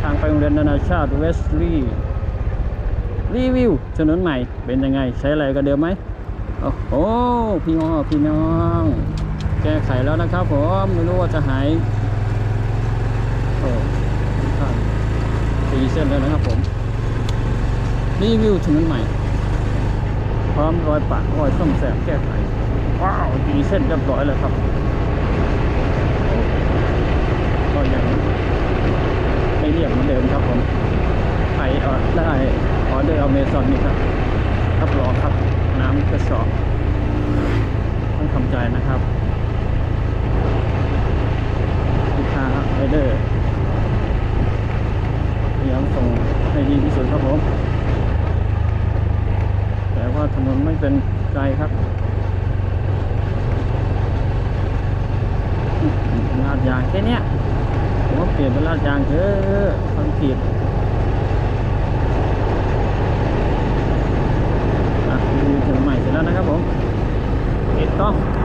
ทางไปโรงเรียนนานาชาติเวสลีย์รีวิวถนนใหม่เป็นยังไงใช้อะไรก็เดิมไหมโอ้โหพี่น้องพี่น้อง แก้ไขแล้วนะครับผมไม่รู้ว่าจะหายโอ้ท่านตีเส้นแล้วนะครับผมรีวิวถนนใหม่ พร้อมรอยปะรอยซ่อมแซมแก้ไขว้าวตีเส้นเรียบร้อยเลยครับโอ้ก็ยังไม่เรียบเหมือนเดิมครับผมใครเออได้ออ เมซอนนี่ครับรับรองครับ น้ำกระสอบต้องทำใจนะครับลูกค้าออเดอร์พยายามส่งให้ดีที่สุดครับผมแต่ว่าถนนไม่เป็นไกลครับลาดยางแค่เนี้ยผมเปลี่ยนเป็นลาดยางเถอะคอนกรีต ito.